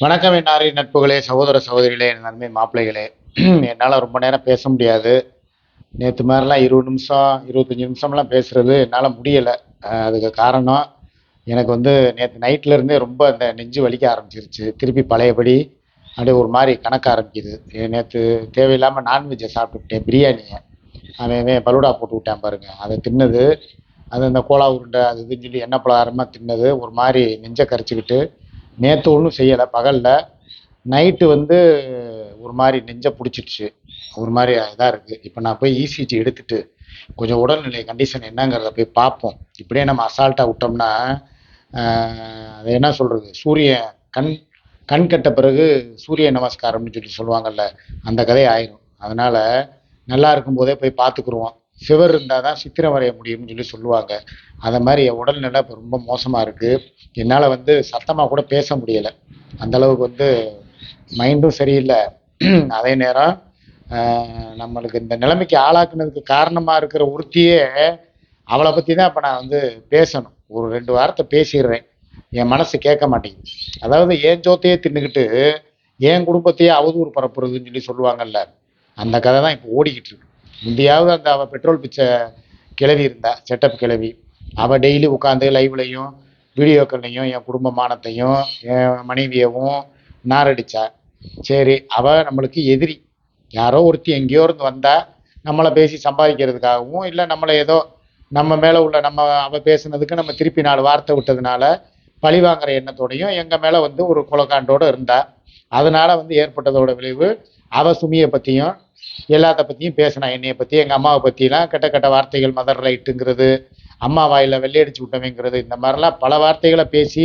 வணக்கம் என்னாரி நட்புகளே சகோதர சகோதரிகளே என் நன்மை மாப்பிள்ளைகளே. என்னால் ரொம்ப நேரம் பேச முடியாது. நேற்று மாதிரிலாம் இருபது நிமிஷம் இருபத்தஞ்சி நிமிஷம்லாம் பேசுறது என்னால் முடியலை. அதுக்கு காரணம் எனக்கு வந்து நேற்று நைட்லேருந்தே ரொம்ப அந்த நெஞ்சு வலிக்க ஆரம்பிச்சிருச்சு. திருப்பி பழையபடி அப்படியே ஒரு மாதிரி கணக்க ஆரம்பிக்குது. நேற்று தேவையில்லாமல் நான்வெஜ்ஜை சாப்பிட்டுட்டேன் பிரியாணியை. அவன் பலூடா பலுடா போட்டு விட்டேன் பாருங்கள் அதை தின்னது அது அந்த கோலா உருண்டை அது இதுன்னு சொல்லி எண்ணெய் பலகாரமாக தின்னது ஒரு மாதிரி நெஞ்சை கரைச்சிக்கிட்டு நேற்று ஒன்றும் செய்யலை பகலில். நைட்டு வந்து ஒரு மாதிரி நெஞ்சை பிடிச்சிடுச்சு. ஒரு மாதிரி இதாக இருக்குது இப்போ நான் போய் இசிஜி எடுத்துட்டு கொஞ்சம் உடல்நிலை கண்டிஷன் என்னங்கிறத போய் பார்ப்போம். இப்படியே நம்ம அசால்ட்டாக விட்டோம்னா அது என்ன சொல்கிறது சூரியன் கண் கண் கட்ட பிறகு சூரிய நமஸ்காரம்னு சொல்லி சொல்லுவாங்கல்ல அந்த கதை ஆயிரும். அதனால் நல்லா இருக்கும்போதே போய் பார்த்துக்குருவோம். சிவர் இருந்தால் தான் சித்திரம் வரைய முடியும்னு சொல்லி சொல்லுவாங்க. அதை மாதிரி என் உடல்நிலை இப்போ ரொம்ப மோசமாக இருக்குது என்னால் வந்து சத்தமாக கூட பேச முடியலை. அந்த அளவுக்கு வந்து மைண்டும் சரியில்லை. அதே நேரம் நம்மளுக்கு இந்த நிலைமைக்கு ஆளாக்குனதுக்கு காரணமாக இருக்கிற உறுத்தியே அவளை பற்றி தான் இப்போ நான் வந்து பேசணும். ஒரு ரெண்டு வாரத்தை பேசிடுறேன். என் மனசு கேட்க மாட்டேங்குது. அதாவது என் ஜோத்தையே தின்னுக்கிட்டு என் குடும்பத்தையே அவதூறு பரப்புறதுன்னு சொல்லி சொல்லுவாங்கல்ல. அந்த கதை தான் இப்போ ஓடிக்கிட்டு இருக்கு. முந்தையாவது அந்த அவள் பெட்ரோல் பிச்சை கிளவி இருந்தா செட்டப் கிளவி. அவள் டெய்லி உட்காந்து லைவ்லையும் வீடியோக்கள்லையும் என் குடும்பமானத்தையும் என் மனைவியவும் நாரடிச்சா சரி அவள் நம்மளுக்கு எதிரி. யாரோ ஒருத்தி எங்கேயோ இருந்து வந்தால் நம்மளை பேசி சம்பாதிக்கிறதுக்காகவும் இல்லை நம்மளை ஏதோ நம்ம மேலே உள்ள நம்ம அவள் பேசுனதுக்கு நம்ம திருப்பி நாலு வார்த்தை விட்டதுனால பழி வாங்குற எண்ணத்தோடையும் எங்கள் மேலே வந்து ஒரு குலக்காண்டோடு இருந்தா அதனால் வந்து ஏற்பட்டதோட விளைவு அவ சுமியை பற்றியும் எல்லாத்த பற்றியும் பேசினா. என்னைய பற்றி எங்கள் அம்மாவை பற்றிலாம் கெட்ட கெட்ட வார்த்தைகள் மதர் ரைட்டுங்கிறது அம்மா வாயில் வெள்ளையடிச்சு விட்டவங்கிறது இந்த மாதிரிலாம் பல வார்த்தைகளை பேசி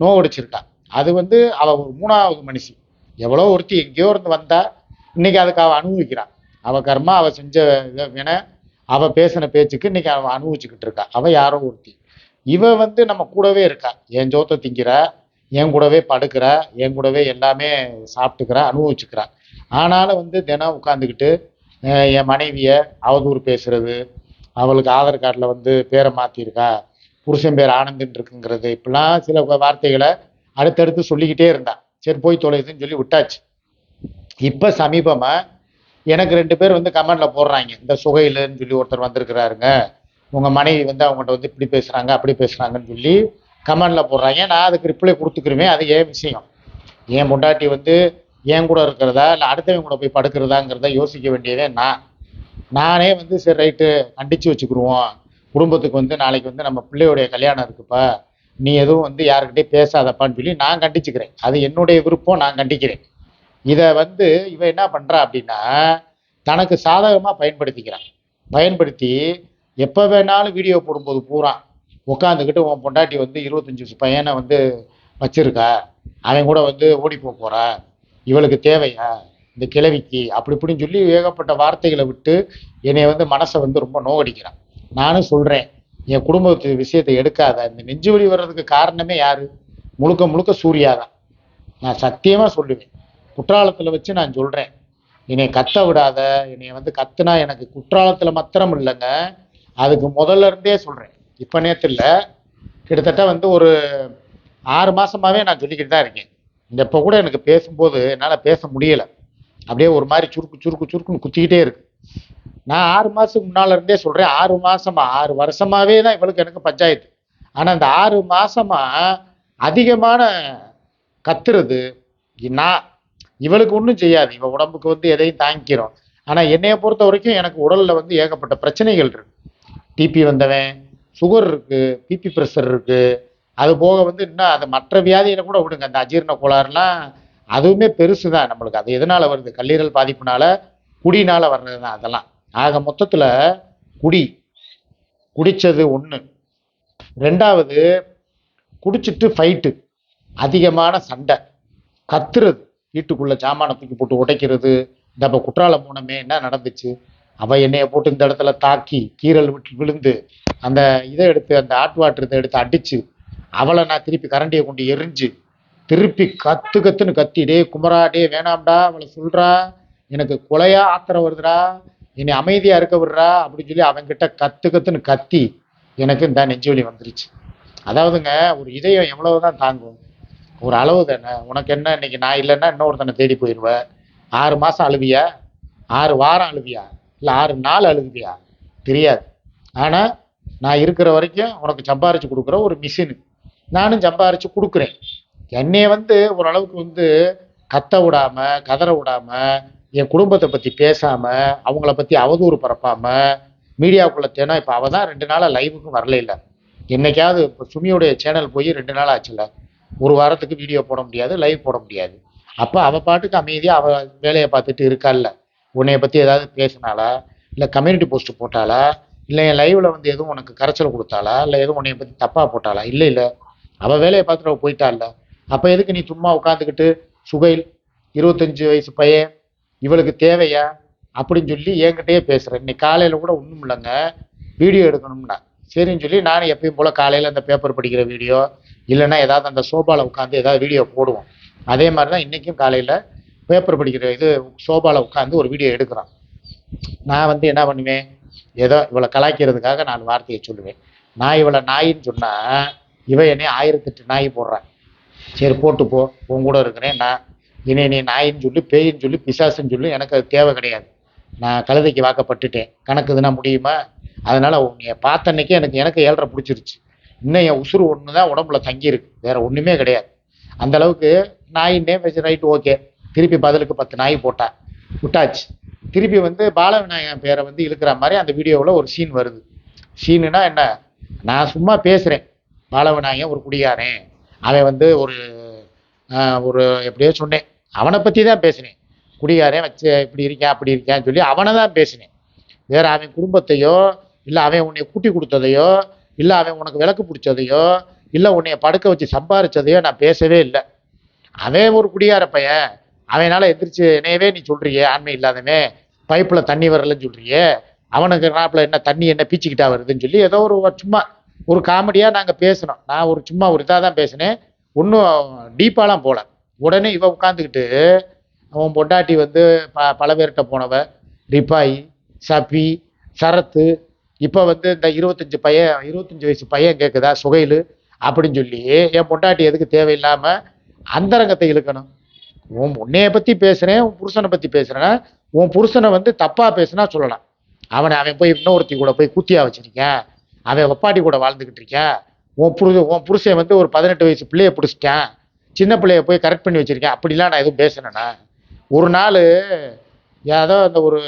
நோவடிச்சிருக்கான் அது வந்து அவள் ஒரு மூணாவது மனுஷி. எவ்வளோ ஒருத்தி எங்கேயோ இருந்து வந்தா இன்னைக்கு அதுக்கு அவள் அனுபவிக்கிறான் அவள் கர்மா அவள் செஞ்ச இதை வின அவள் பேசின பேச்சுக்கு இன்னைக்கு அவள் அனுபவிச்சுக்கிட்டு இருக்கா. அவள் யாரோ ஒருத்தி. இவ வந்து நம்ம கூடவே இருக்கா. என் ஜோத்த திங்கிற என் கூடவே படுக்கிற என் கூடவே எல்லாமே சாப்பிட்டுக்கிறா அனுபவிச்சுக்கிறா. ஆனாலும் வந்து தினம் உட்காந்துக்கிட்டு என் மனைவியை அவதூறு பேசுறது அவளுக்கு ஆதார் கார்டில் வந்து பேரை மாற்றிருக்கா புருஷன் பேர் ஆனந்தின் இருக்குங்கிறது இப்படிலாம் சில வார்த்தைகளை அடுத்தடுத்து சொல்லிக்கிட்டே இருந்தான் சரி போய் தொலைதுன்னு சொல்லி விட்டாச்சு. இப்போ சமீபமாக எனக்கு ரெண்டு பேர் வந்து கமெண்டில் போடுறாங்க. இந்த சுகையிலன்னு சொல்லி ஒருத்தர் வந்திருக்கிறாருங்க. உங்கள் மனைவி வந்து அவங்கள்ட்ட வந்து இப்படி பேசுகிறாங்க அப்படி பேசுகிறாங்கன்னு சொல்லி கமெண்டில் போடுறாங்க. நான் அதுக்கு ரிப்ளை கொடுத்துக்கிருவேன் அது ஏன் விஷயம்? என் பொண்டாட்டி வந்து என் கூட இருக்கிறதா? இல்லை அடுத்தவங்க கூட போய் படுக்கிறதாங்கிறத யோசிக்க வேண்டியதே நான். நானே வந்து சரி ரைட்டு கண்டிச்சு வச்சுக்கிடுவோம் குடும்பத்துக்கு வந்து நாளைக்கு வந்து நம்ம பிள்ளையோடைய கல்யாணம் இருக்குப்பா. நீ எதுவும் வந்து யாருக்கிட்டே பேசாதப்பான்னு சொல்லி நான் கண்டிச்சுக்கிறேன். அது என்னுடைய விருப்பம் நான் கண்டிக்கிறேன். இதை வந்து இவ என்ன பண்ணுறா அப்படின்னா தனக்கு சாதகமாக பயன்படுத்திக்கிறான். பயன்படுத்தி எப்போ வேணாலும் வீடியோ போடும்போது பூரா உட்காந்துக்கிட்டு உன் பொண்டாட்டி வந்து இருபத்தஞ்சி வருஷம் பையனை வந்து வச்சுருக்கா. அவன் கூட வந்து ஓடி போக போகிறான் இவளுக்கு தேவையா? இந்த கிழவிக்கு? அப்படி இப்படின்னு சொல்லி ஏகப்பட்ட வார்த்தைகளை விட்டு என்னை வந்து மனசை வந்து ரொம்ப நோகடிக்கிறான். நானும் சொல்கிறேன் என் குடும்பத்து விஷயத்தை எடுக்காத. இந்த நெஞ்சு வலி வர்றதுக்கு காரணமே யார்? முழுக்க முழுக்க சூர்யா தான். நான் சத்தியமாக சொல்லுவேன். குற்றாலத்தில் வச்சு நான் சொல்கிறேன் என்னை கத்த விடாத என்னை வந்து கத்துனா எனக்கு குற்றாலத்தில் மாத்திரம் இல்லைங்க. அதுக்கு முதல்ல இருந்தே சொல்கிறேன் இப்போ நேற்று இல்லை கிட்டத்தட்ட வந்து ஒரு ஆறு மாதமாகவே நான் சொல்லிக்கிட்டு தான் இருக்கேன். இந்த கூட எனக்கு பேசும்போது என்னால் பேச முடியலை. அப்படியே ஒரு மாதிரி சுருக்கு சுருக்கு சுருக்குன்னு குத்திக்கிட்டே இருக்கு. நான் ஆறு மாதத்துக்கு முன்னால இருந்தே சொல்கிறேன் ஆறு மாதமா ஆறு வருஷமாகவே தான் இவளுக்கு எனக்கு பஞ்சாயத்து. ஆனால் அந்த ஆறு மாதமாக அதிகமான கத்துறது நான் இவளுக்கு ஒன்றும் செய்யாது. இவள் உடம்புக்கு வந்து எதையும் தாங்கிக்கிறோம். ஆனால் என்னைய பொறுத்த வரைக்கும் எனக்கு உடலில் வந்து ஏகப்பட்ட பிரச்சனைகள் இருக்கு. டிபி வந்தவன் சுகர் இருக்குது பிபி ப்ரெஷர் இருக்குது அது போக வந்து இன்னும் அது மற்ற வியாதியில கூட விடுங்க. அந்த அஜீரண கோளாறுலாம் அதுவுமே பெருசு தான் நம்மளுக்கு. அது எதனால வருது? கல்லீரல் பாதிப்புனால குடினால வர்றது தான் அதெல்லாம். ஆக மொத்தத்துல குடி குடிச்சது ஒன்று ரெண்டாவது குடிச்சிட்டு ஃபைட்டு அதிகமான சண்டை. கத்துறது. வீட்டுக்குள்ள சாமானை தூக்கி போட்டு உடைக்கிறது. இந்த அப்ப குற்றாலம் மூணமே என்ன நடந்துச்சு? அவ என்னைய போட்டு இந்த இடத்துல தாக்கி கீறல் விட்டு விழுந்து அந்த இதை எடுத்து அந்த ஆட் வாட்டர் இதை எடுத்து அடிச்சு அவளை நான் திருப்பி கரண்டியை கொண்டு எரிஞ்சு திருப்பி கத்து கத்துன்னு கத்தி டே குமரா டே வேணாம்டா அவளை சொல்றா எனக்கு கொலையா ஆத்திரம் வருதுடா என்னை அமைதியா இருக்க விடுறா அப்படின்னு சொல்லி அவன்கிட்ட கத்து கத்துன்னு கத்தி எனக்கு இந்த நெஞ்சுவலி வந்துருச்சு. அதாவதுங்க ஒரு இதயம் எவ்வளவுதான் தாங்கும் ஒரு அளவு தானே. உனக்கு என்ன இன்னைக்கு நான் இல்லைன்னா இன்னொருத்தனை தேடி போயிடுவேன் ஆறு மாதம் அழுவியா? ஆறு வாரம் அழுவியா? இல்லை ஆறு நாள் அழுகுவியா தெரியாது. ஆனால் நான் இருக்கிற வரைக்கும் உனக்கு சம்பாரிச்சு கொடுக்குற ஒரு மிஷினு நானும் சம்பாரிச்சு கொடுக்குறேன். என்னைய வந்து ஓரளவுக்கு வந்து கத்த விடாம கதற விடாம என் குடும்பத்தை பற்றி பேசாம அவங்கள பற்றி அவதூறு பரப்பாம மீடியாவுக்குள்ள தேனா இப்போ அவள் தான் ரெண்டு நாளாக லைவுக்கும் வரல இல்லை என்னைக்காவது இப்போ சுமியோடைய சேனல் போய் ரெண்டு நாள் ஆச்சுல்ல ஒரு வாரத்துக்கு வீடியோ போட முடியாது லைவ் போட முடியாது. அப்போ அவள் பாட்டுக்கு அமைதியாக அவள் வேலையை பார்த்துட்டு இருக்கால்ல உன்னைய பற்றி ஏதாவது பேசினாலா இல்லை கம்யூனிட்டி போஸ்ட் போட்டாலா இல்லை என் லைவில் வந்து எதுவும் உனக்கு கரைச்சல் கொடுத்தாளா? இல்லை எதுவும் உன்னைய பற்றி தப்பாக போட்டாளா? இல்லை இல்லை. அவள் வேலையை பார்த்துட்டு அவள் போயிட்டாள்ல அப்போ எதுக்கு நீ சும்மா உட்காந்துக்கிட்டு சுகைல் இருபத்தஞ்சு வயசு பையன் இவளுக்கு தேவையா? அப்படின்னு சொல்லி என்கிட்டயே பேசுகிறேன் இன்னைக்கு காலையில் கூட ஒன்றும் இல்லைங்க. வீடியோ எடுக்கணும்னா. சரின்னு சொல்லி நானும் எப்பயும் போல் காலையில் அந்த பேப்பர் படிக்கிற வீடியோ இல்லைன்னா ஏதாவது அந்த சோபாவில் உட்காந்து ஏதாவது வீடியோ போடுவோம். அதே மாதிரி தான் இன்றைக்கும் காலையில் பேப்பர் படிக்கிற இது சோபாவில் உட்காந்து ஒரு வீடியோ எடுக்கிறோம். நான் வந்து என்ன பண்ணுவேன்? ஏதோ இவளை கலாய்க்கிறதுக்காக நான் வார்த்தையை சொல்லுவேன். நான் இவளை நாயின்னு சொன்னால் இவன் என்னை ஆயிரத்தெட்டு நாய் போடுறான் சரி போட்டு போ. உன் கூட இருக்கிறேன். நான் இனி நீ நாயின்னு சொல்லி பேயின்னு சொல்லி பிசாசுன்னு சொல்லி எனக்கு அது தேவை கிடையாது. நான் கழுதைக்கு வாக்கப்பட்டுட்டேன். கணக்கு இதுனா முடியுமா? அதனால் உன்னைய பார்த்த அன்னைக்கே எனக்கு எனக்கு ஏழரை பிடிச்சிருச்சு. இன்னும் என் உசுறு ஒன்று தான் உடம்புல தங்கியிருக்கு. வேற ஒன்றுமே கிடையாது. அந்த அளவுக்கு நாயின்னே வச்சு ரைட்டு ஓகே. திருப்பி பதிலுக்கு பத்து நாய் போட்டா. விட்டாச்சு. திருப்பி வந்து பாலவிநாயகன் பேரை வந்து இழுக்கிற மாதிரி அந்த வீடியோவில் ஒரு சீன் வருது. சீனுனா என்ன? நான் சும்மா பேசுகிறேன் பாலவிநாயகன் ஒரு குடிகாரன் அவன் வந்து ஒரு ஒரு எப்படியோ சொன்னேன். அவனை பற்றி தான் பேசினேன். குடிகாரன் வச்சு இப்படி இருக்கேன் அப்படி இருக்கான்னு சொல்லி அவனை தான் பேசினேன். வேறு அவன் குடும்பத்தையோ இல்லை அவன் உன்னை கூட்டி கொடுத்ததையோ இல்லை அவன் உனக்கு விளக்கு பிடிச்சதையோ இல்லை உன்னைய படுக்க வச்சு சம்பாரிச்சதையோ நான் பேசவே இல்லை. அவன் ஒரு குடியார பையன். அவனால் எந்திரிச்சு என்னையவே நீ சொல்கிறியே ஆண்மை இல்லாதவன். பைப்பில் தண்ணி வரலன்னு சொல்கிறியே அவனுக்கு நாப்பில் என்ன தண்ணி என்ன பீச்சிக்கிட்டா வருதுன்னு சொல்லி ஏதோ ஒரு சும்மா ஒரு காமெடியாக நாங்கள் பேசினோம். நான் ஒரு சும்மா ஒரு இதாக தான் பேசினேன். ஒன்றும் டீப்பாலாம் போகல உடனே இவ உட்காந்துக்கிட்டு அவன் பொண்டாட்டி வந்து ப பல பேர்கிட்ட போனவ. ரிப்பாய் சபி சரத்து. இப்போ வந்து இந்த இருபத்தஞ்சி பையன் இருபத்தஞ்சி வயசு பையன் கேட்குதா சுகையில். அப்படின்னு சொல்லி என் பொண்டாட்டி எதுக்கு தேவையில்லாமல் அந்தரங்கத்தை இழுக்கணும்? உன் உன்னைய பற்றி பேசுகிறேன் உன் புருஷனை பற்றி பேசுகிறேன்னா உன் புருஷனை வந்து தப்பாக பேசுனா சொல்லலாம். அவனை அவன் போய் இன்னொருத்தி கூட போய் குத்தியாக வச்சிருக்கேன். அவன் ஒப்பாட்டி கூட வாழ்ந்துக்கிட்டு இருக்கேன் உன் புரு உன் புருஷன் வந்து ஒரு பதினெட்டு வயசு பிள்ளைய பிடிச்சிட்டேன். சின்ன பிள்ளைய போய் கரெக்ட் பண்ணி வச்சிருக்கேன். அப்படிலாம் நான் எதுவும் பேசினேண்ணா ஒரு நாள் ஏதோ அந்த ஒரு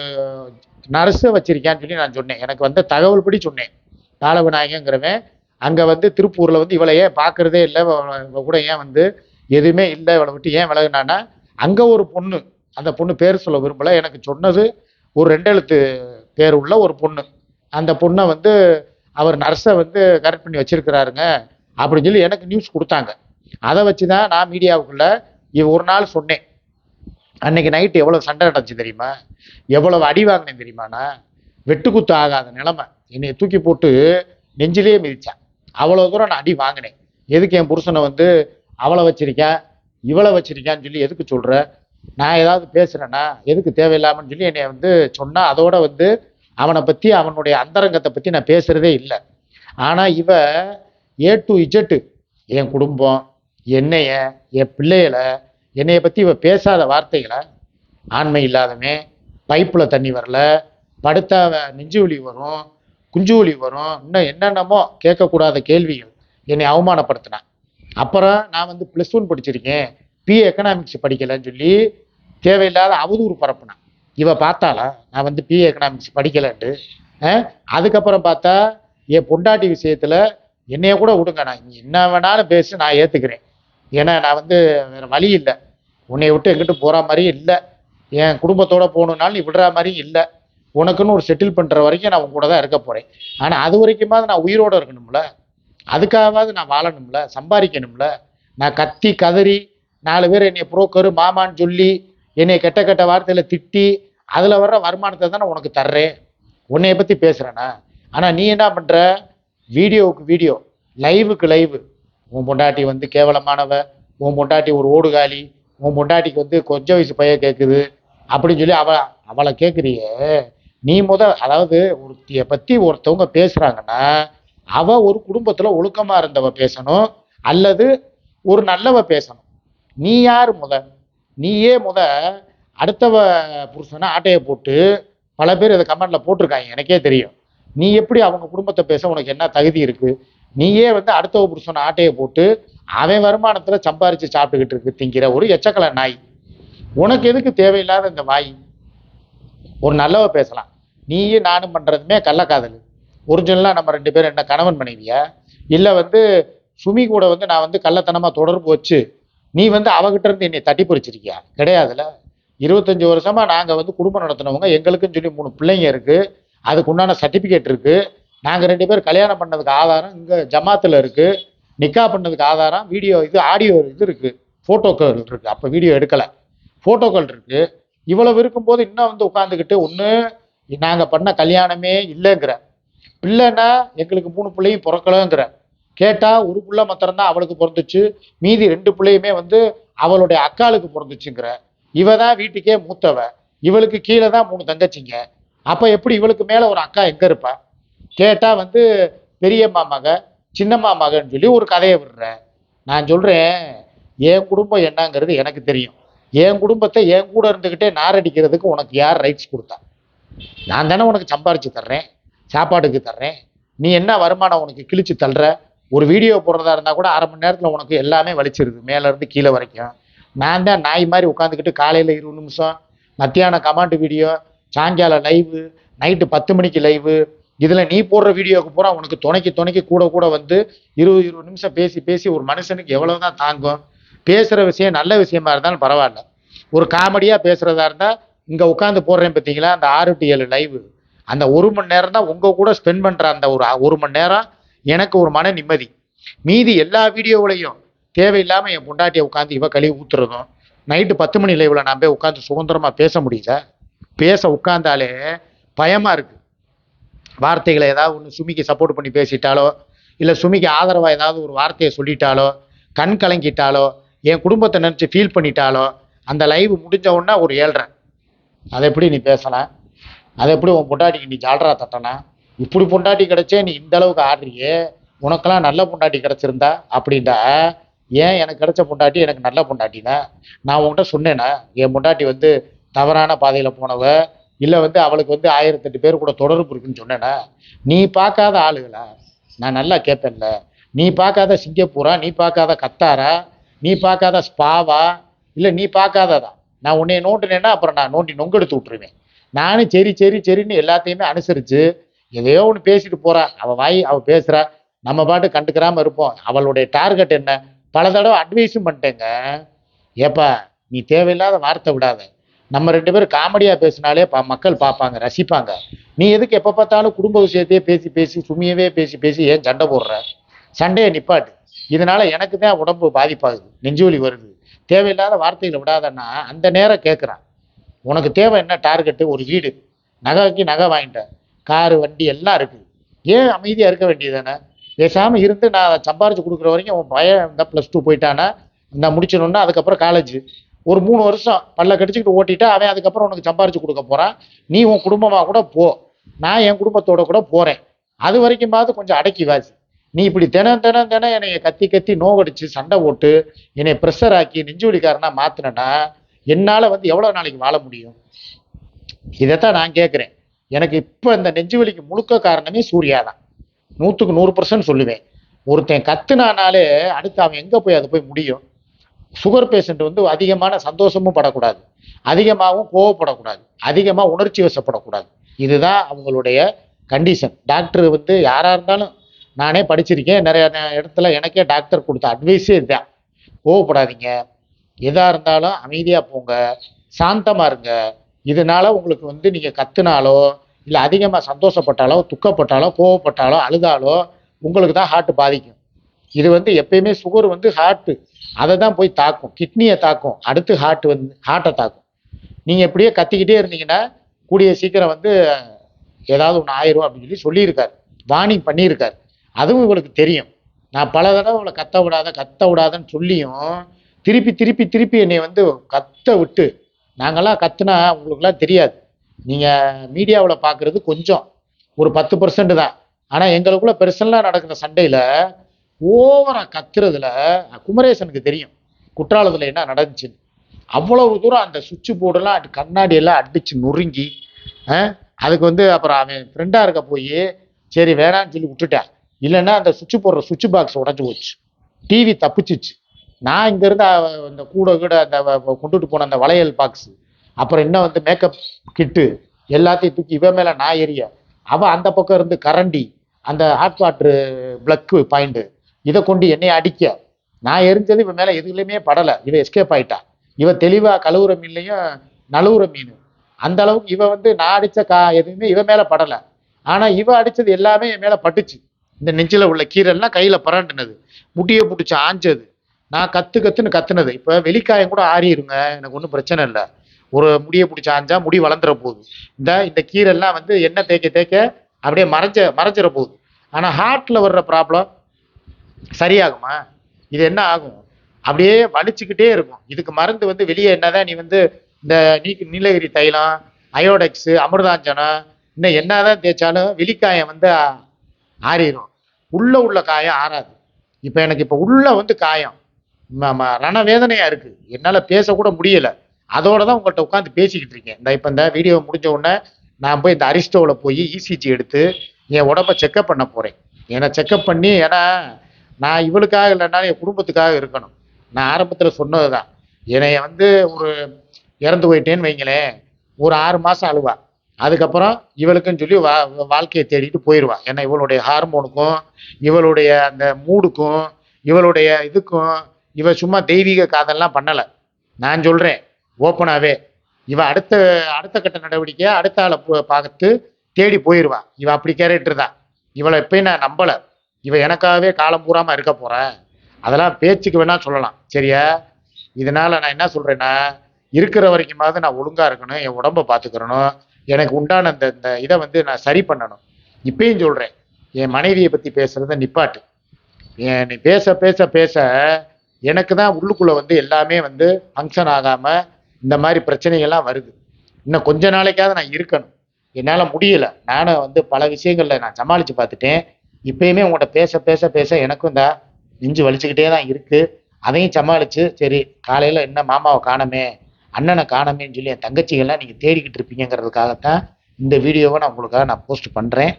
நர்ஸை வச்சுருக்கேன்னு சொல்லி நான் சொன்னேன். எனக்கு வந்து தகவல் படி சொன்னேன். காலவிநாயகங்கிறவன் அங்கே வந்து திருப்பூரில் வந்து இவளை ஏன் பார்க்கறதே இல்லை. இவ கூட ஏன் வந்து எதுவுமே இல்லை. இவளை விட்டு ஏன் விலகுனான்னா அங்கே ஒரு பொண்ணு அந்த பொண்ணு பேர் சொல்ல விரும்பலை. எனக்கு சொன்னது ஒரு ரெண்டு எழுத்து பேர் உள்ள ஒரு பொண்ணு. அந்த பொண்ணை வந்து அவர் நர்ஸை வந்து கரெக்ட் பண்ணி வச்சிருக்கிறாருங்க அப்படின்னு சொல்லி எனக்கு நியூஸ் கொடுத்தாங்க. அதை வச்சு தான் நான் மீடியாவுக்குள்ள ஒரு நாள் சொன்னேன். அன்னைக்கு நைட்டு எவ்வளோ சண்டை நடந்துச்சு தெரியுமா? எவ்வளவு அடி வாங்கினேன் தெரியுமாண்ணா வெட்டுக்குத்து ஆகாத நிலமை. என்னை தூக்கி போட்டு நெஞ்சிலேயே மிதித்தேன் அவ்வளோ தூரம் நான் அடி வாங்கினேன். எதுக்கு என் புருஷனை வந்து அவளை வச்சிருக்கேன் இவளை வச்சிருக்கான்னு சொல்லி எதுக்கு சொல்கிற நான் ஏதாவது பேசுகிறேன்னா எதுக்கு தேவையில்லாமன்னு சொல்லி என்னை வந்து சொன்னால் அதோட வந்து அவனை பற்றி அவனுடைய அந்தரங்கத்தை பற்றி நான் பேசுறதே இல்லை. ஆனால் இவ ஏ டு இஜெட்டு என் குடும்பம் என்னைய என் பிள்ளைகளை என்னைய பற்றி இவ பேசாத வார்த்தைகளை ஆண்மை இல்லாதவன் பைப்பில் தண்ணி வரல படுத்தா நெஞ்சு வலி வரும் குஞ்சு ஒலி வரும் இன்னும் என்னென்னமோ கேட்கக்கூடாத கேள்விகள் என்னை அவமானப்படுத்தினான் அப்புறம் நான் வந்து ப்ளஸ் ஒன் படிச்சிருக்கேன். பி எக்கனாமிக்ஸ் படிக்கலைன்னு சொல்லி தேவையில்லாத அவதூறு பரப்புனான் இவ பார்த்தாலாம் நான் வந்து பிஏ எக்கனாமிக்ஸ் படிக்கலைன்ட்டு. அதுக்கப்புறம் பார்த்தா என் பொண்டாட்டி விஷயத்தில் என்னைய கூட விடுங்க. நான் என்ன வேணாலும் பேசி நான் ஏற்றுக்கிறேன் ஏன்னா நான் வந்து வேறு வழி இல்லை. உன்னை விட்டு எங்கிட்ட போகிற மாதிரியும் இல்லை. என் குடும்பத்தோடு போகணுன்னாலும் நீ விடுற மாதிரியும் இல்லை. உனக்குன்னு ஒரு செட்டில் பண்ணுற வரைக்கும் நான் உன் கூட தான் இருக்க போகிறேன் ஆனால் அது வரைக்குமாவது நான் உயிரோட இருக்கணும்ல. அதுக்காகவாவது நான் வாழணும்ல. சம்பாதிக்கணும்ல. நான் கத்தி கதறி நாலு பேர் என்னை புரோக்கரு மாமான்னு சொல்லி என்னை கெட்ட கெட்ட வார்த்தையில் திட்டி அதில் வர்ற வருமானத்தை தானே உனக்கு தர்றேன். உன்னைய பற்றி பேசுகிறேண்ணா ஆனால் நீ என்ன பண்ணுற வீடியோவுக்கு வீடியோ லைவுக்கு லைவ். உன் பொண்டாட்டி வந்து கேவலமானவ உன் பொண்டாட்டி ஒரு ஓடுகாலி உன் பொண்டாட்டிக்கு வந்து கொஞ்சம் வயசு பையன் கேட்குது அப்படின்னு சொல்லி அவ அவளை கேட்குறியே நீ முத அதாவது ஒருத்திய பற்றி ஒருத்தவங்க பேசுகிறாங்கன்னா அவள் ஒரு குடும்பத்தில் ஒழுக்கமாக இருந்தவ பேசணும் அல்லது ஒரு நல்லவ பேசணும். நீ யார் முதன் நீயே முத அடுத்தவ புருஷனை ஆட்டையை போட்டு பல பேர் இதை கமெண்ட்ல போட்டிருக்காங்க. எனக்கே தெரியும். நீ எப்படி அவங்க குடும்பத்தை பேச உனக்கு என்ன தகுதி இருக்கு? நீயே வந்து அடுத்தவ புருஷனை ஆட்டையை போட்டு அவன் வருமானத்துல சம்பாரிச்சு சாப்பிட்டுக்கிட்டு இருக்கு திங்கிற ஒரு எச்சக்கலை நாய். உனக்கு எதுக்கு தேவையில்லாத இந்த வாய்? ஒரு நல்லவ பேசலாம். நீயே நானும் பண்ணுறதுமே கள்ளக்காதல். ஒரிஜினலாக நம்ம ரெண்டு பேரும் என்ன கணவன் மனைவியா? இல்லை வந்து சுமி கூட வந்து நான் வந்து கள்ளத்தனமாக தொடர்பு வச்சு நீ வந்து அவகிட்ட இருந்து என்னை தட்டி பறிச்சிருக்கியா கிடையாதுல இருபத்தஞ்சி வருஷமா நாங்கள் வந்து குடும்பம் நடத்தினவங்க எங்களுக்குன்னு சொல்லி மூணு பிள்ளைங்க இருக்கு. அதுக்கு உண்டான சர்டிபிகேட் இருக்கு. நாங்கள் ரெண்டு பேரும் கல்யாணம் பண்ணதுக்கு ஆதாரம் இங்கே ஜமாத்தில் இருக்கு. நிக்கா பண்ணதுக்கு ஆதாரம் வீடியோ இது ஆடியோ இது இருக்கு. ஃபோட்டோக்கள் இருக்கு. அப்போ வீடியோ எடுக்கலை. ஃபோட்டோக்கள் இருக்கு. இவ்வளவு இருக்கும்போது இன்னும் வந்து உட்காந்துக்கிட்டு ஒன்று நாங்கள் பண்ண கல்யாணமே இல்லைங்கிற. பிள்ளைன்னா எங்களுக்கு மூணு பிள்ளையும் பிறக்கலங்கிற. கேட்டா ஒரு புள்ள மாத்திரம்தான் அவளுக்கு பிறந்துச்சு. மீதி ரெண்டு பிள்ளையுமே வந்து அவளுடைய அக்காளுக்கு பிறந்துச்சுங்கிற. இவ தான் வீட்டுக்கே மூத்தவ. இவளுக்கு கீழே தான் மூணு தங்கச்சிங்க. அப்ப எப்படி இவளுக்கு மேல ஒரு அக்கா எங்க இருப்பா? கேட்டா வந்து பெரியம்மா மக சின்னம்மா மகன்னு சொல்லி ஒரு கதையை விடுற. நான் சொல்றேன் என் குடும்பம் என்னங்கிறது எனக்கு தெரியும். என் குடும்பத்தை என் கூட இருந்துக்கிட்டே நாரடிக்கிறதுக்கு உனக்கு யார் ரைட்ஸ் கொடுத்தா? நான் தானே உனக்கு சம்பாரிச்சு தர்றேன் சாப்பாட்டுக்கு தர்றேன். நீ என்ன வருமானம் உனக்கு கிழிச்சு தள்ளுற? ஒரு வீடியோ போடுறதா இருந்தால் கூட அரை மணி நேரத்தில் உனக்கு எல்லாமே வலிச்சிருது. மேலேருந்து கீழே வரைக்கும். நான் தான் நாய் மாதிரி உட்காந்துக்கிட்டு காலையில் இருபது நிமிஷம். மத்தியானம் கமாண்டு வீடியோ சாயங்காலம் லைவு நைட்டு பத்து மணிக்கு லைவு இதில் நீ போடுற வீடியோவுக்கு பூரா உனக்கு துணைக்கு துணைக்கு கூட கூட வந்து இருபது இருபது நிமிஷம் பேசி பேசி ஒரு மனுஷனுக்கு எவ்வளோ தான் தாங்கும். பேசுகிற விஷயம் நல்ல விஷயமா இருந்தாலும் பரவாயில்ல. ஒரு காமெடியாக பேசுகிறதா இருந்தால் இங்கே உட்காந்து போடுறேன் பார்த்தீங்களா அந்த ஆறு டு ஏழு லைவ் அந்த ஒரு மணி நேரம் தான் உங்கள் கூட ஸ்பெண்ட் பண்ணுற அந்த ஒரு ஒரு மணி நேரம் எனக்கு ஒரு மன நிம்மதி. மீதி எல்லா வீடியோவிலையும் தேவையில்லாமல் என் பொண்டாட்டியை உட்காந்து இவ கழுவி ஊத்துறதும் நைட்டு பத்து மணி லைவில் நான் போய் உட்காந்து சுதந்திரமாக பேச முடியல. பேச உட்காந்தாலே பயமாக இருக்கு. வார்த்தைகளை ஏதாவது ஒன்று சுமிக்கு சப்போர்ட் பண்ணி பேசிட்டாலோ இல்லை சுமிக்கு ஆதரவாக ஏதாவது ஒரு வார்த்தையை சொல்லிட்டாலோ கண் கலங்கிட்டாலோ என் குடும்பத்தை நினச்சி ஃபீல் பண்ணிட்டாலோ அந்த லைவ் முடிஞ்ச உடனே ஒரு ஏழ்ரை. அதை எப்படி நீ பேசலாம்? அதை எப்படி உன் பொண்டாட்டிக்கு நீ ஜால்ரா தட்டலாம் இப்படி பொண்டாட்டி கிடைச்சே நீ இந்த அளவுக்கு ஆடுறியே உனக்கெல்லாம் நல்ல பொண்டாட்டி கிடைச்சிருந்தா அப்படின்டா ஏன் எனக்கு கிடைச்ச பொண்டாட்டி எனக்கு நல்ல பொண்டாட்டினா? நான் உன்கிட்ட சொன்னேனா என் பொண்டாட்டி வந்து தவறான பாதையில் போனவ இல்லை வந்து அவளுக்கு வந்து ஆயிரத்தெட்டு பேர் கூட தொடர்பு இருக்குன்னு சொன்னேனா? நீ பார்க்காத ஆளுகளா? நான் நல்லா கேட்பேன்ல. நீ பார்க்காத சிங்கப்பூரா? நீ பார்க்காத கத்தாரா? நீ பார்க்காத ஸ்பாவா? இல்லை நீ பார்க்காததா? நான் உன்னைய நோண்டினேன்னா அப்புறம் நான் நோண்டி நொங்கெடுத்து விட்டுருவேன். நானும் சரி சரி சரின்னு எல்லாத்தையுமே அனுசரித்து எதையோ ஒன்று பேசிட்டு போறா. அவ வாய் அவ பேசுறா. நம்ம பாட்டு கண்டுக்கிறாம இருப்போம். அவளுடைய டார்கெட் என்ன? பல தடவை அட்வைஸும் பண்ணிட்டேங்க. ஏப்பா நீ தேவையில்லாத வார்த்தை விடாத. நம்ம ரெண்டு பேரும் காமெடியா பேசினாலே பா மக்கள் பார்ப்பாங்க ரசிப்பாங்க. நீ எதுக்கு எப்போ பார்த்தாலும் குடும்ப விஷயத்தையே பேசி பேசி சுமியவே பேசி பேசி ஏன் சண்டை போடுற? சண்டையை நிப்பாட்டு. இதனால எனக்கு தான் உடம்பு பாதிப்பாகுது. நெஞ்சுவலி வருது. தேவையில்லாத வார்த்தைகளை விடாதன்னா அந்த நேரம் கேட்குறான் உனக்கு தேவை என்ன? டார்கெட்டு ஒரு வீடு. நகைக்கு நகை வாங்கிட்டேன் காரு வண்டி எல்லாம் இருக்குது. ஏன் அமைதியாக இருக்க வேண்டியதானே பேசாமல் இருந்து நான் சம்பாரிச்சு கொடுக்குற வரைக்கும் உன் பையன் இந்த ப்ளஸ் டூ போயிட்டானா? நான் முடிச்சிடணுன்னா அதுக்கப்புறம் காலேஜ் ஒரு மூணு வருஷம் பல்ல கடிச்சிக்கிட்டு ஓட்டிட்டா அவன் அதுக்கப்புறம் உனக்கு சம்பாரிச்சு கொடுக்க போகிறான் நீ உன் குடும்பமாக கூட போ. நான் என் குடும்பத்தோட கூட போகிறேன் அது வரைக்குமாவது கொஞ்சம் அடக்கி வாசி. நீ இப்படி தினம் தினம் தினம் என்னைய கத்தி கத்தி நோவடிச்சு சண்டை போட்டு என்னை ப்ரெஷர் ஆக்கி நெஞ்சுவலிக்காரனா மாற்றினேன்னா என்னால் வந்து எவ்வளோ நாளைக்கு வாழ முடியும்? இதைத்தான் நான் கேட்குறேன் எனக்கு இப்போ இந்த நெஞ்சு வலிக்கு முழுக்க காரணமே சூர்யா தான். நூற்றுக்கு நூறு பர்சன்ட் சொல்லுவேன். ஒருத்தன் கத்துனானாலே அடுத்து அவன் எங்கே போய் அது போய் முடியும்? சுகர் பேஷண்ட் வந்து அதிகமான சந்தோஷமும் படக்கூடாது. அதிகமாகவும் கோவப்படக்கூடாது. அதிகமாக உணர்ச்சி வசப்படக்கூடாது. இதுதான் அவங்களுடைய கண்டிஷன் டாக்டர் வந்து யாராக இருந்தாலும் நானே படிச்சிருக்கேன். நிறைய இடத்துல எனக்கே டாக்டர் கொடுத்த அட்வைஸே இதுதான். கோவப்படாதீங்க. எதாக இருந்தாலும் அமைதியாக போங்க. சாந்தமாக இருங்க. இதனால உங்களுக்கு வந்து நீங்கள் கத்துனாலோ இல்லை அதிகமாக சந்தோஷப்பட்டாலோ துக்கப்பட்டாலோ கோவப்பட்டாலோ அழுதாலோ உங்களுக்கு தான் ஹார்ட் பாதிக்கும். இது வந்து எப்பயுமே சுகர் வந்து ஹார்ட்டு அதை தான் போய் தாக்கும். கிட்னியை தாக்கும். அடுத்து ஹார்ட் வந்து ஹார்ட்டை தாக்கும். நீங்கள் இப்படியே கத்திக்கிட்டே இருந்தீங்கன்னா கூடிய சீக்கிரம் வந்து ஏதாவது ஒன்று ஆயிரும் அப்படின்னு சொல்லி சொல்லியிருக்காரு. வார்னிங் பண்ணியிருக்காரு. அதுவும் இவளுக்கு தெரியும். நான் பல தடவை உங்களை கத்த விடாத கத்த விடாதன்னு சொல்லியும் திருப்பி திருப்பி திருப்பி என்னை வந்து கத்த விட்டு நாங்கெல்லாம் கத்துனா உங்களுக்குலாம் தெரியாது. நீங்கள் மீடியாவில் பார்க்குறது கொஞ்சம் ஒரு பத்து பர்சன்ட் தான். ஆனால் எங்களுக்குள்ள பெர்சனலாக நடக்கிற சண்டையில் ஓவராக கத்துறதுல குமரேசனுக்கு தெரியும். குற்றாலத்தில் என்ன நடந்துச்சுன்னு. அவ்வளவு தூரம் அந்த சுவிட்ச் போர்டெல்லாம் அடி- கண்ணாடி அடிச்சு நொறுங்கி அதுக்கு வந்து அப்புறம் அவன் ஃப்ரெண்டாக இருக்க போய் சரி வேணான்னு சொல்லி விட்டுட்டேன். இல்லைன்னா அந்த சுவிட்ச் போடுற சுவிட்ச் பாக்ஸ் உடஞ்சி போச்சு. டிவி தப்பிச்சிச்சு. நான் இங்கேருந்து அந்த கூட கூட அந்த வ- கொண்டுட்டு போன அந்த வளையல் பாக்ஸ் அப்புறம் இன்னும் வந்து மேக்கப் கிட்டு எல்லாத்தையும் தூக்கி இவன் மேலே நான் எரிய. அவன் அந்த பக்கம் இருந்து கரண்டி அந்த ஹாட் வாட்ரு ப்ளக்கு பாயிண்ட்டு இதை கொண்டு என்னைய அடிக்க. நான் எரிஞ்சது இவன் மேலே எதுலையுமே படலை. இவன் எஸ்கேப் ஆயிட்டான் இவன் தெளிவாக கழுவுற மீன்லையும் நழுவுற மீன். அந்த அளவுக்கு இவன் வந்து நான் அடித்த கா எதுவுமே இவன் மேலே படலை. ஆனால் இவன் அடித்தது எல்லாமே என் மேலே பட்டுச்சு. இந்த நெஞ்சில் உள்ள கீரல்லாம் கையில் பரண்டுனது. முட்டியை பிடிச்சி ஆஞ்சது. நான் கத்து கத்துன்னு கத்துனது. இப்போ வெளிக்காயம் கூட ஆறிடுங்க எனக்கு ஒன்றும் பிரச்சனை இல்லை. ஒரு முடியை பிடிச்சி ஆஞ்சா முடி வளர்ந்துற போகுது இந்த இந்த கீரெல்லாம் வந்து எண்ணெய் தேய்க்க தேய்க்க அப்படியே மறைஞ்ச மறைஞ்சிட போகுது ஆனால் ஹார்ட்டில் வர்ற ப்ராப்ளம் சரியாகுமா? இது என்ன ஆகும்? அப்படியே வலிச்சுக்கிட்டே இருக்கும். இதுக்கு மருந்து வந்து வெளியே என்னதான் நீ வந்து இந்த நீ நீலகிரி தைலம் அயோடெக்ஸு அமிர்தாஞ்சனம் இன்னும் என்னதான் தேய்ச்சாலும் வெளிக்காயம் வந்து ஆறிடும் உள்ள உள்ள காயம் ஆறாது. இப்போ எனக்கு இப்போ உள்ள வந்து காயம். ம- ம- ரணவேதனையா இருக்கு. என்னால் பேசக்கூட முடியல. அதோட தான் உங்கள்கிட்ட உட்காந்து பேசிக்கிட்டு இருக்கேன். இந்த இப்போ இந்த வீடியோ முடிஞ்ச உடனே நான் போய் இந்த அரிஸ்டோவில் போய் இசிஜி எடுத்து என் உடம்ப செக்கப் பண்ண போகிறேன் என்னை செக்கப் பண்ணி ஏன்னா நான் இவளுக்காக இல்லைனாலும் என் குடும்பத்துக்காக இருக்கணும். நான் ஆரம்பத்தில் சொன்னது தான் என்னைய வந்து ஒரு இறந்து போயிட்டேன்னு வைங்களேன். ஒரு ஆறு மாதம் அழுவா. அதுக்கப்புறம் இவளுக்குன்னு சொல்லி வா வாழ்க்கையை தேடிட்டு போயிடுவா ஏன்னா இவளுடைய ஹார்மோனுக்கும் இவளுடைய அந்த மூடுக்கும் இவளுடைய இதுக்கும் இவ சும்மா தெய்வீக காதல்லாம் பண்ணலை. நான் சொல்கிறேன் ஓப்பனாகவே இவ அடுத்த அடுத்த கட்ட நடவடிக்கையை அடுத்த ஆளை பார்த்து தேடி போயிடுவா இவ அப்படி கேரக்டர் தான். இவளை எப்பயும் நான் நம்பலை. இவ எனக்காகவே காலம் பூராமல் இருக்க போகிறேன் அதெல்லாம் பேச்சுக்கு வேணால் சொல்லலாம். சரியா? இதனால் நான் என்ன சொல்கிறேன்னா இருக்கிற வரைக்குமாவது நான் ஒழுங்காக இருக்கணும் என் உடம்ப பார்த்துக்கிறணும். எனக்கு உண்டான இந்த இந்த இதை வந்து நான் சரி பண்ணணும். இப்பயும் சொல்கிறேன் என் மனைவியை பற்றி பேசுகிறத நிப்பாட்டு. என் நீ பேச பேச பேச எனக்கு தான் உள்ளுக்குள்ள வந்து எல்லாமே வந்து ஃபங்க்ஷன் ஆகாம இந்த மாதிரி பிரச்சனைகள்லாம் வருது. இன்னும் கொஞ்ச நாளைக்காவது நான் இருக்கணும். என்னால் முடியல. நானும் வந்து பல விஷயங்களில் நான் சமாளித்து பார்த்துட்டேன். இப்பயுமே உங்கள்கிட்ட பேச பேச பேச எனக்கும் தான் நெஞ்சு வலிச்சுக்கிட்டே தான் இருக்குது அதையும் சமாளித்து சரி காலையில் என்ன மாமாவை காணமே அண்ணனை காணமேன்னு சொல்லி என் தங்கச்சிகள்லாம் நீங்கள் தேடிக்கிட்டு இருப்பீங்கிறதுக்காகத்தான் இந்த வீடியோவை நான் உங்களுக்காக நான் போஸ்ட் பண்ணுறேன்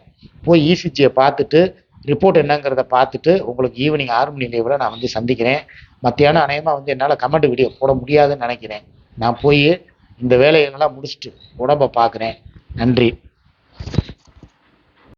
போய் இசிஜியை பார்த்துட்டு ரிப்போர்ட் என்னங்கிறத பார்த்துட்டு உங்களுக்கு ஈவினிங் ஆறு மணி லேவில் நான் வந்து சந்திக்கிறேன். மத்தியானம் அநேகமாக வந்து என்னால் கமெண்ட் வீடியோ போட முடியாதுன்னு நினைக்கிறேன். நான் போய் இந்த வேலையெல்லாம் முடிச்சுட்டு உடம்ப பார்க்குறேன். நன்றி.